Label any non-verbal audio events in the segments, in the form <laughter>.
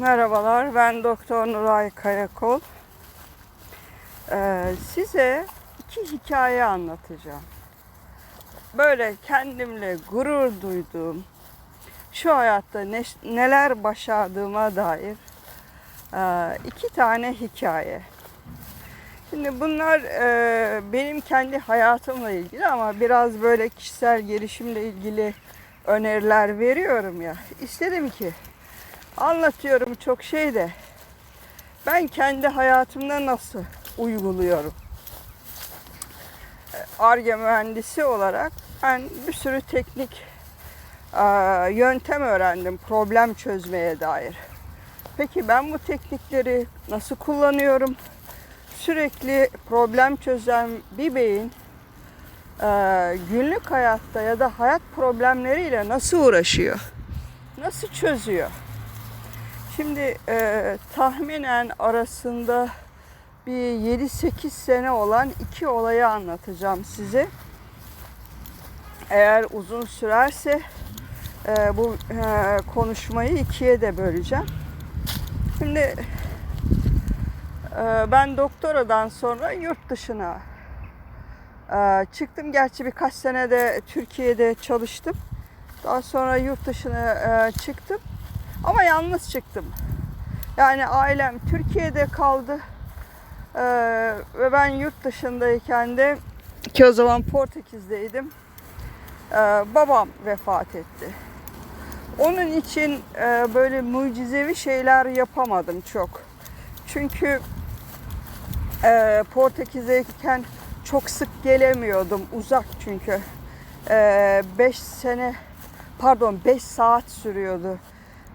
Merhabalar, ben Doktor Nuray Kayakol. Ee, size iki hikaye anlatacağım. Böyle kendimle gurur duyduğum, şu hayatta ne, neler başardığıma dair e, iki tane hikaye. Şimdi bunlar e, benim kendi hayatımla ilgili ama biraz böyle kişisel gelişimle ilgili öneriler veriyorum ya. İstedim ki anlatıyorum çok şey de ben kendi hayatımda nasıl uyguluyorum? Arge mühendisi olarak ben bir sürü teknik e, yöntem öğrendim problem çözmeye dair. Peki ben bu teknikleri nasıl kullanıyorum? Sürekli problem çözen bir beyin e, günlük hayatta ya da hayat problemleriyle nasıl uğraşıyor? Nasıl çözüyor? Şimdi e, tahminen arasında bir 7-8 sene olan iki olayı anlatacağım size. Eğer uzun sürerse e, bu e, konuşmayı ikiye de böleceğim. Şimdi e, ben doktoradan sonra yurt dışına e, çıktım. Gerçi birkaç sene de Türkiye'de çalıştım. Daha sonra yurt dışına e, çıktım. Ama yalnız çıktım. Yani ailem Türkiye'de kaldı. Ee, ve ben yurt dışındayken de ki o zaman Portekiz'deydim. Ee, babam vefat etti. Onun için e, böyle mucizevi şeyler yapamadım çok. Çünkü e, Portekiz'deyken çok sık gelemiyordum. Uzak çünkü. 5 sene pardon 5 saat sürüyordu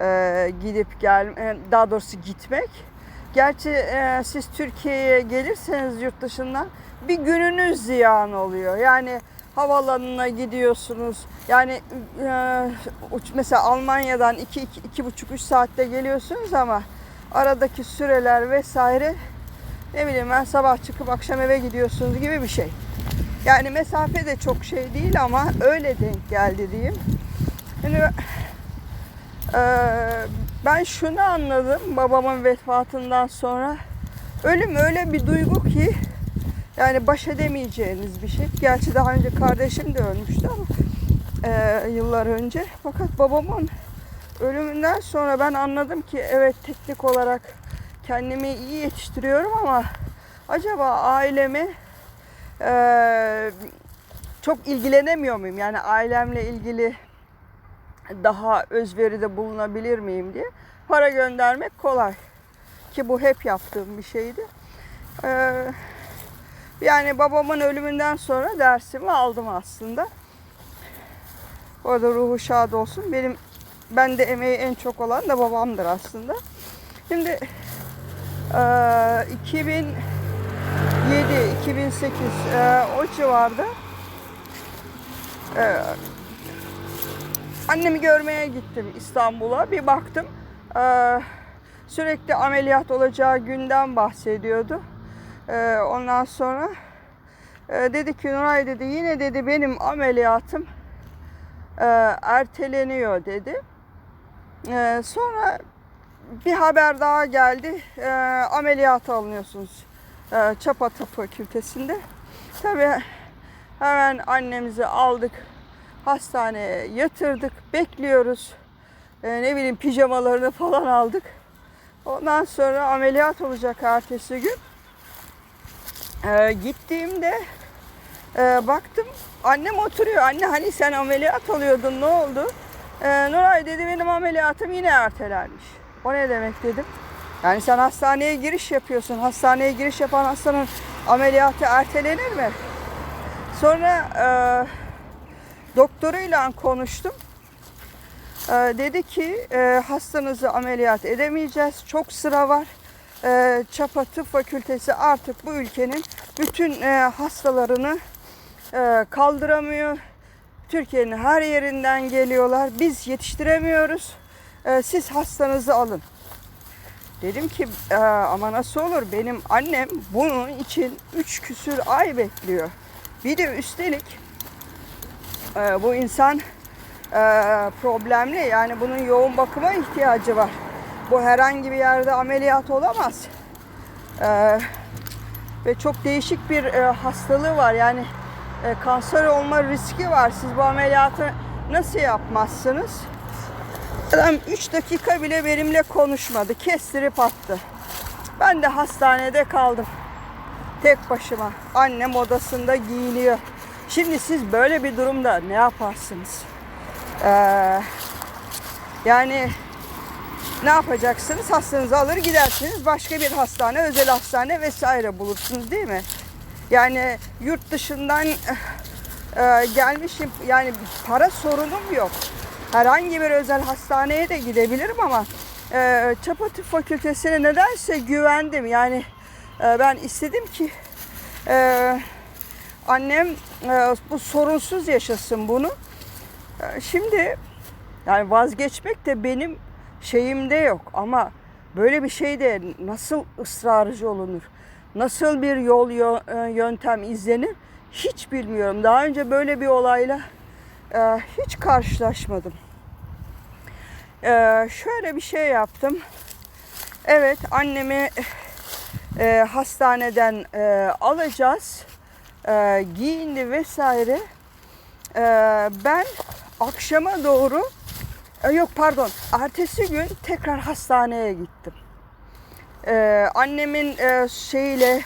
e, gidip gel e, daha doğrusu gitmek. Gerçi e, siz Türkiye'ye gelirseniz yurt dışından bir gününüz ziyan oluyor. Yani havaalanına gidiyorsunuz. Yani e, mesela Almanya'dan 2 iki buçuk 3 saatte geliyorsunuz ama aradaki süreler vesaire ne bileyim ben sabah çıkıp akşam eve gidiyorsunuz gibi bir şey. Yani mesafe de çok şey değil ama öyle denk geldi diyeyim. Ee, ben şunu anladım babamın vefatından sonra. Ölüm öyle bir duygu ki yani baş edemeyeceğiniz bir şey. Gerçi daha önce kardeşim de ölmüştü ama e, yıllar önce. Fakat babamın ölümünden sonra ben anladım ki evet teknik olarak kendimi iyi yetiştiriyorum ama acaba ailemi e, çok ilgilenemiyor muyum? Yani ailemle ilgili daha özveride bulunabilir miyim diye para göndermek kolay. Ki bu hep yaptığım bir şeydi. Ee, yani babamın ölümünden sonra dersimi aldım aslında. Orada ruhu şad olsun. Benim ben de emeği en çok olan da babamdır aslında. Şimdi e, 2007 2008 e, o civarda e, Annemi görmeye gittim İstanbul'a. Bir baktım e, sürekli ameliyat olacağı günden bahsediyordu. E, ondan sonra e, dedi ki Nuray dedi yine dedi benim ameliyatım erteleniyor dedi. Sonra bir haber daha geldi. Ameliyata alınıyorsunuz. Çapa Tıp Fakültesinde. Tabii hemen annemizi aldık hastaneye yatırdık. Bekliyoruz. Ee, ne bileyim pijamalarını falan aldık. Ondan sonra ameliyat olacak ertesi gün. Ee, gittiğimde e, baktım annem oturuyor. Anne hani sen ameliyat oluyordun ne oldu? Ee, Nuray dedi benim ameliyatım yine ertelenmiş. O ne demek dedim. Yani sen hastaneye giriş yapıyorsun. Hastaneye giriş yapan hastanın ameliyatı ertelenir mi? Sonra e, doktoruyla konuştum. Ee, dedi ki e, hastanızı ameliyat edemeyeceğiz. Çok sıra var. E, Çapa Tıp Fakültesi artık bu ülkenin bütün e, hastalarını e, kaldıramıyor. Türkiye'nin her yerinden geliyorlar. Biz yetiştiremiyoruz. Siz hastanızı alın. Dedim ki ama nasıl olur? Benim annem bunun için üç küsür ay bekliyor. Bir de üstelik e, bu insan e, problemli yani bunun yoğun bakıma ihtiyacı var. Bu herhangi bir yerde ameliyat olamaz. Ee, ve çok değişik bir e, hastalığı var. Yani e, kanser olma riski var. Siz bu ameliyatı nasıl yapmazsınız? Adam 3 dakika bile benimle konuşmadı. Kestirip attı. Ben de hastanede kaldım. Tek başıma. Annem odasında giyiniyor. Şimdi siz böyle bir durumda ne yaparsınız? Ee, yani ne yapacaksınız? Hastanızı alır gidersiniz. Başka bir hastane, özel hastane vesaire bulursunuz değil mi? Yani yurt dışından e, gelmişim. Yani para sorunum yok. Herhangi bir özel hastaneye de gidebilirim ama e, Çapa Tıp Fakültesine nedense güvendim. Yani e, ben istedim ki e, annem e, bu sorunsuz yaşasın bunu. E, şimdi yani vazgeçmek de benim şeyimde yok ama böyle bir şeyde nasıl ısrarcı olunur? Nasıl bir yol e, yöntem izlenir? Hiç bilmiyorum. Daha önce böyle bir olayla e, hiç karşılaşmadım. E, şöyle bir şey yaptım. Evet annemi e, hastaneden e, alacağız. E, giyindi vesaire. E, ben akşama doğru e, yok pardon ertesi gün tekrar hastaneye gittim. E, annemin e, şeyle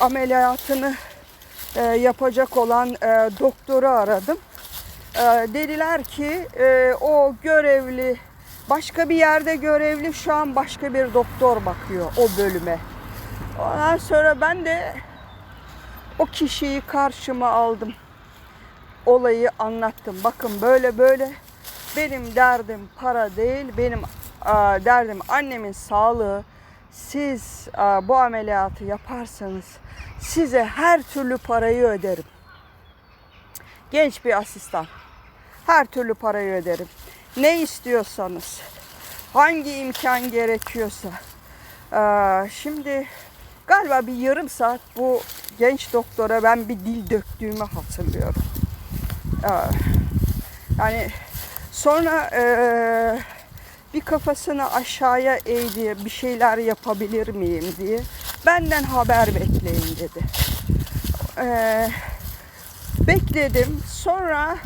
ameliyatını e, yapacak olan e, doktoru aradım. E, dediler ki e, o görevli başka bir yerde görevli şu an başka bir doktor bakıyor o bölüme. Ondan sonra ben de o kişiyi karşıma aldım. Olayı anlattım. Bakın böyle böyle benim derdim para değil. Benim derdim annemin sağlığı. Siz bu ameliyatı yaparsanız size her türlü parayı öderim. Genç bir asistan. Her türlü parayı öderim. Ne istiyorsanız, hangi imkan gerekiyorsa. Aa, şimdi galiba bir yarım saat bu genç doktora ben bir dil döktüğümü hatırlıyorum. Aa, yani sonra eee, bir kafasını aşağıya eğdi bir şeyler yapabilir miyim diye benden haber bekleyin dedi. Eee, bekledim sonra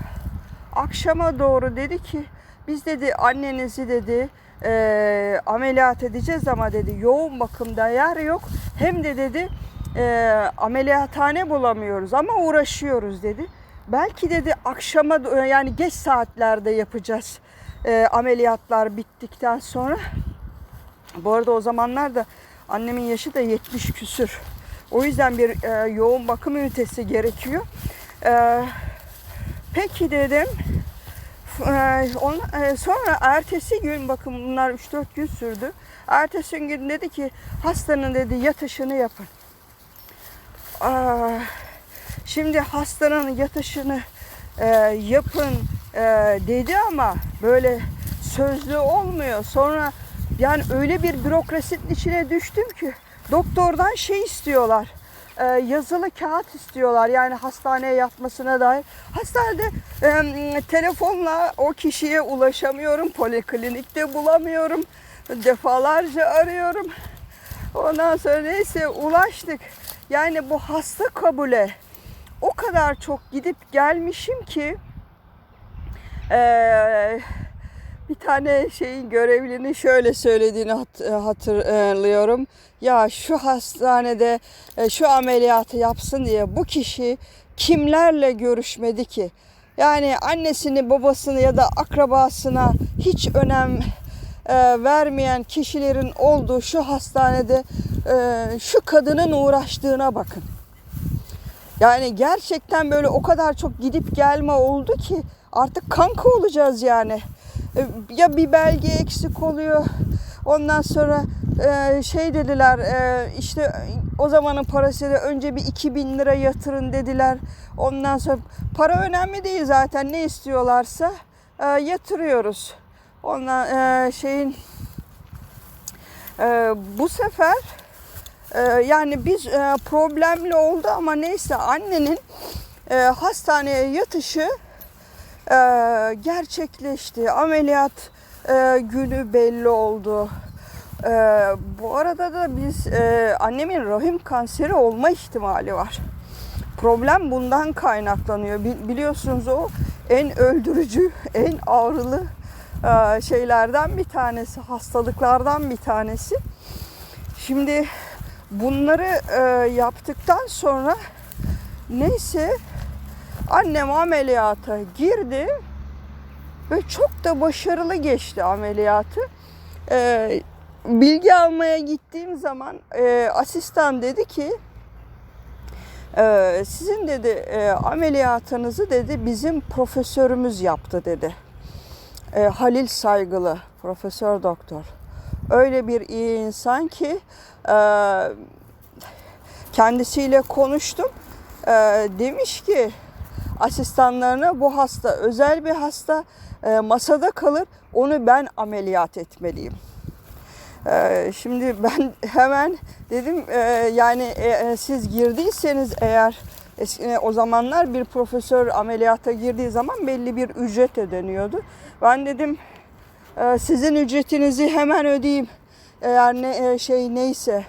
akşama doğru dedi ki biz dedi annenizi dedi eee, ameliyat edeceğiz ama dedi yoğun bakımda yer yok hem de dedi eee, ameliyathane bulamıyoruz ama uğraşıyoruz dedi. Belki dedi akşama yani geç saatlerde yapacağız eee, ameliyatlar bittikten sonra. Bu arada o zamanlar da annemin yaşı da 70 küsür. O yüzden bir eee, yoğun bakım ünitesi gerekiyor. Eee, peki dedim. On- eee, sonra ertesi gün bakın bunlar 3-4 gün sürdü. Ertesi gün dedi ki hastanın dedi yatışını yapın. Şimdi hastanın yatışını e, yapın e, dedi ama böyle sözlü olmuyor. Sonra yani öyle bir bürokrasinin içine düştüm ki doktordan şey istiyorlar. E, yazılı kağıt istiyorlar yani hastaneye yatmasına dair. Hastanede e, telefonla o kişiye ulaşamıyorum. Poliklinikte bulamıyorum. Defalarca arıyorum. Ondan sonra neyse ulaştık. Yani bu hasta kabule o kadar çok gidip gelmişim ki eee, bir tane şeyin görevlinin şöyle söylediğini hat- hatırlıyorum. Ya şu hastanede e, şu ameliyatı yapsın diye bu kişi kimlerle görüşmedi ki? Yani annesini, babasını ya da akrabasına hiç önem e, vermeyen kişilerin olduğu şu hastanede e, şu kadının uğraştığına bakın. Yani gerçekten böyle o kadar çok gidip gelme oldu ki artık kanka olacağız yani. E, Ya bir belge eksik oluyor. Ondan sonra e, şey dediler e, işte o zamanın parasıyla önce bir 2000 lira yatırın dediler. Ondan sonra para önemli değil zaten ne istiyorlarsa e, yatırıyoruz. Ondan e, şeyin bu sefer ee, yani biz problemli oldu ama neyse annenin e, hastaneye yatışı e, gerçekleşti. Ameliyat e, günü belli oldu. Ee, bu arada da biz e, annemin rahim kanseri olma ihtimali var. Problem bundan kaynaklanıyor. Bi- biliyorsunuz o en öldürücü, en ağrılı e, şeylerden bir tanesi, hastalıklardan bir tanesi. Şimdi bunları e, yaptıktan sonra neyse annem ameliyata girdi ve çok da başarılı geçti ameliyatı. E, bilgi almaya gittiğim zaman e, asistan dedi ki e, sizin dedi e, ameliyatınızı dedi bizim profesörümüz yaptı dedi. E, Halil Saygılı profesör doktor. Öyle bir iyi insan ki e, kendisiyle konuştum. E, demiş ki asistanlarına bu hasta özel bir hasta e, masada kalır onu ben ameliyat etmeliyim. Ee, Şimdi ben <laughs> hemen dedim e, yani e, siz girdiyseniz eğer eski- o zamanlar bir profesör ameliyata girdiği zaman belli bir ücret ödeniyordu. Ben dedim e, sizin ücretinizi hemen ödeyeyim. Eğer ne e, şey neyse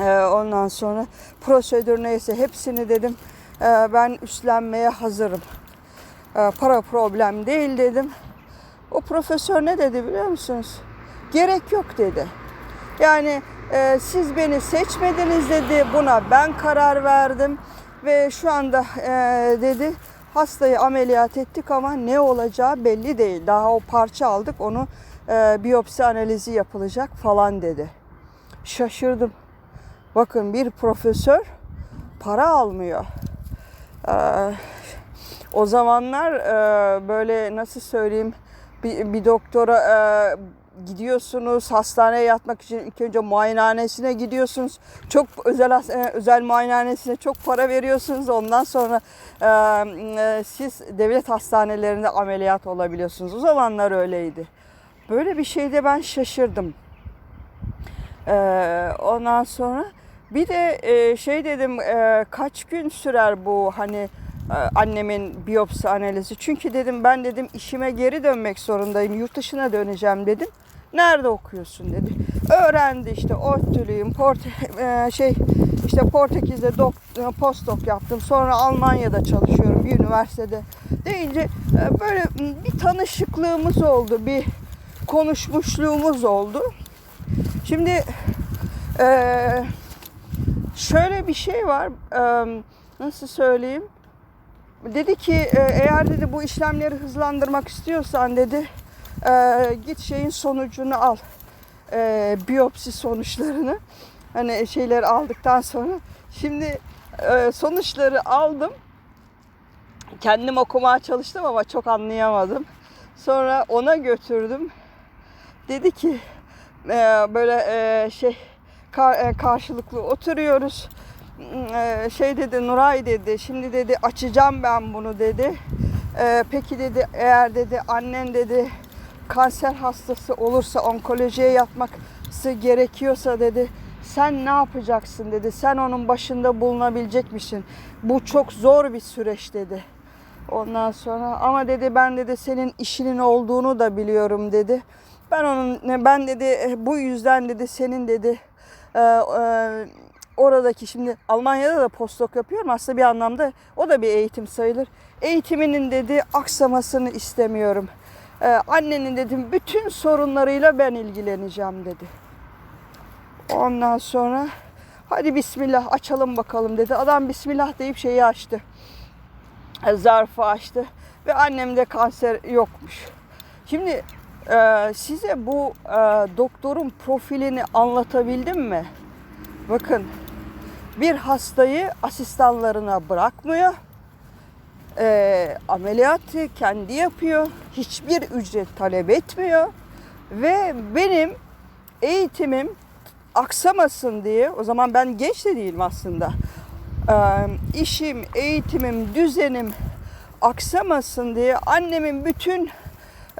e, ondan sonra prosedür neyse hepsini dedim e, ben üstlenmeye hazırım. E, Para problem değil dedim. O profesör ne dedi biliyor musunuz? Gerek yok dedi. Yani e, siz beni seçmediniz dedi. Buna ben karar verdim ve şu anda e, dedi hastayı ameliyat ettik ama ne olacağı belli değil. Daha o parça aldık onu e, biyopsi analizi yapılacak falan dedi. Şaşırdım. Bakın bir profesör para almıyor. Ee, o zamanlar e, böyle nasıl söyleyeyim bir, bir doktora e, gidiyorsunuz hastaneye yatmak için ilk önce muayenehanesine gidiyorsunuz. Çok özel e, özel muayenehanesine çok para veriyorsunuz. Ondan sonra e, e, siz devlet hastanelerinde ameliyat olabiliyorsunuz. O zamanlar öyleydi. Böyle bir şeyde ben şaşırdım. Ee, ondan sonra bir de e, şey dedim e, kaç gün sürer bu hani e, annemin biyopsi analizi. Çünkü dedim ben dedim işime geri dönmek zorundayım. Yurt dışına döneceğim dedim. Nerede okuyorsun dedi. Öğrendi işte ODTÜ'lüyüm. Porte, e, şey işte Portekiz'de dok- postdoc yaptım. Sonra Almanya'da çalışıyorum bir üniversitede. Deyince e, böyle bir tanışıklığımız oldu. Bir konuşmuşluğumuz oldu. Şimdi eee, şöyle bir şey var. nasıl söyleyeyim? Dedi ki eğer dedi bu işlemleri hızlandırmak istiyorsan dedi git şeyin sonucunu al. Biyopsi sonuçlarını. Hani şeyleri aldıktan sonra. Şimdi sonuçları aldım. Kendim okumaya çalıştım ama çok anlayamadım. Sonra ona götürdüm. Dedi ki böyle şey ka- e, karşılıklı oturuyoruz. E, şey dedi Nuray dedi şimdi dedi açacağım ben bunu dedi. E, peki dedi eğer dedi annen dedi kanser hastası olursa onkolojiye yatması gerekiyorsa dedi sen ne yapacaksın dedi. Sen onun başında bulunabilecek misin? Bu çok zor bir süreç dedi. Ondan sonra ama dedi ben dedi senin işinin olduğunu da biliyorum dedi. Ben onun ben dedi bu yüzden dedi senin dedi e, e, oradaki şimdi Almanya'da da postdoc yapıyorum aslında bir anlamda o da bir eğitim sayılır. Eğitiminin dedi aksamasını istemiyorum. E, annenin dedim bütün sorunlarıyla ben ilgileneceğim dedi. Ondan sonra hadi bismillah açalım bakalım dedi. Adam bismillah deyip şeyi açtı zarfı açtı ve annemde kanser yokmuş. Şimdi e, size bu e, doktorun profilini anlatabildim mi? Bakın bir hastayı asistanlarına bırakmıyor. E, ameliyatı kendi yapıyor. Hiçbir ücret talep etmiyor. Ve benim eğitimim aksamasın diye o zaman ben genç de değilim aslında. Ee, işim, eğitimim, düzenim aksamasın diye annemin bütün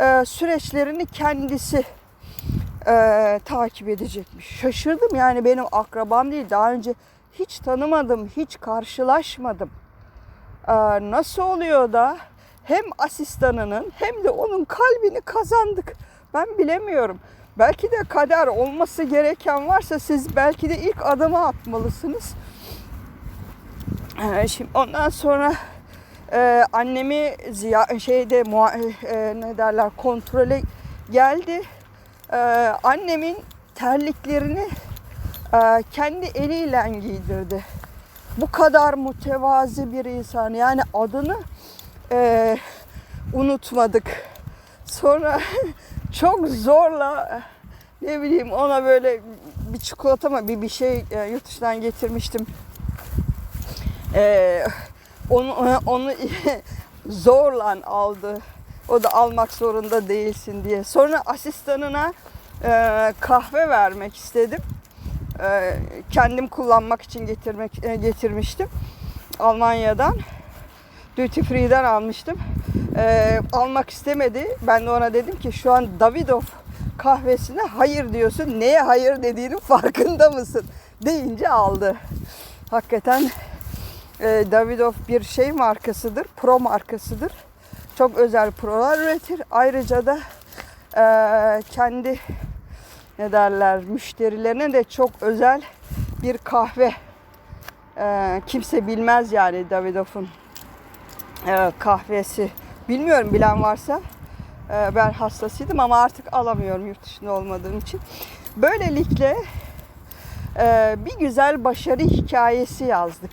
e, süreçlerini kendisi e, takip edecekmiş. Şaşırdım yani benim akrabam değil. Daha önce hiç tanımadım, hiç karşılaşmadım. Ee, nasıl oluyor da hem asistanının hem de onun kalbini kazandık. Ben bilemiyorum. belki de kader olması gereken varsa siz belki de ilk adımı atmalısınız. Ee, Şimdi ondan sonra e, annemi ziya şeyde e, ne derler kontrole geldi. Ee, annemin terliklerini e, kendi eliyle giydirdi. Bu kadar mütevazi bir insan yani adını e, unutmadık. Sonra <laughs> çok zorla ne bileyim ona böyle bir çikolata mı bir bir şey e, yurt dışından getirmiştim. E, onu <laughs> onu <laughs> zorla aldı. O da almak zorunda değilsin diye. Sonra asistanına e, kahve vermek istedim. E, kendim kullanmak için getirmek e, getirmiştim Almanya'dan. Duty Free'den almıştım. E, almak istemedi. Ben de ona dedim ki şu an Davidoff kahvesine hayır diyorsun. Neye hayır dediğinin farkında mısın? Deyince aldı. Hakikaten e, Davidoff bir şey markasıdır. Pro markasıdır. Çok özel prolar üretir. Ayrıca da e, kendi ne derler müşterilerine de çok özel bir kahve. E, kimse bilmez yani Davidoff'un e, kahvesi. Bilmiyorum bilen varsa. E, ben hastasıydım ama artık alamıyorum yurt dışında olmadığım için. Böylelikle e, bir güzel başarı hikayesi yazdık.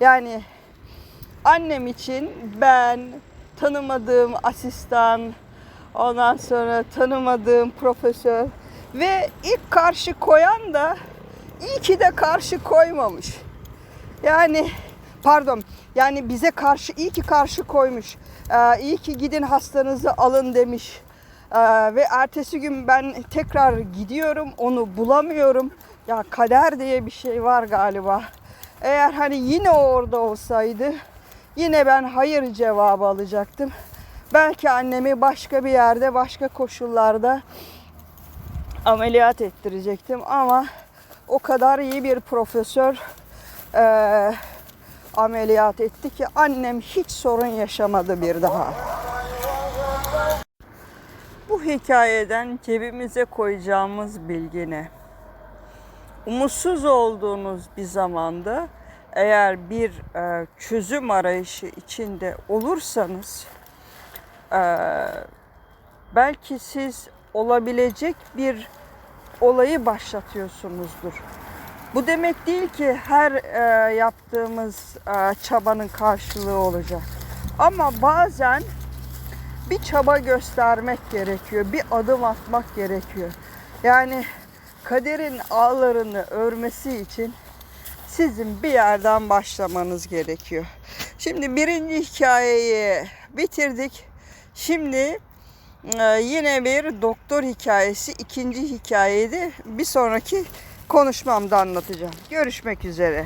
Yani annem için ben tanımadığım asistan, ondan sonra tanımadığım profesör ve ilk karşı koyan da iyi ki de karşı koymamış. Yani pardon yani bize karşı iyi ki karşı koymuş. Ee, iyi ki gidin hastanızı alın demiş. Ee, ve ertesi gün ben tekrar gidiyorum onu bulamıyorum. Ya kader diye bir şey var galiba. Eğer hani yine orada olsaydı yine ben hayır cevabı alacaktım. Belki annemi başka bir yerde başka koşullarda ameliyat ettirecektim ama o kadar iyi bir profesör eee, ameliyat etti ki annem hiç sorun yaşamadı bir daha. Bu hikayeden cebimize koyacağımız bilgi ne? Umutsuz olduğunuz bir zamanda eğer bir e, çözüm arayışı içinde olursanız e, belki siz olabilecek bir olayı başlatıyorsunuzdur. Bu demek değil ki her e, yaptığımız e, çabanın karşılığı olacak. Ama bazen bir çaba göstermek gerekiyor, bir adım atmak gerekiyor. Yani kaderin ağlarını örmesi için sizin bir yerden başlamanız gerekiyor. Şimdi birinci hikayeyi bitirdik. Şimdi e, yine bir doktor hikayesi, ikinci hikayeyi de bir sonraki konuşmamda anlatacağım. Görüşmek üzere.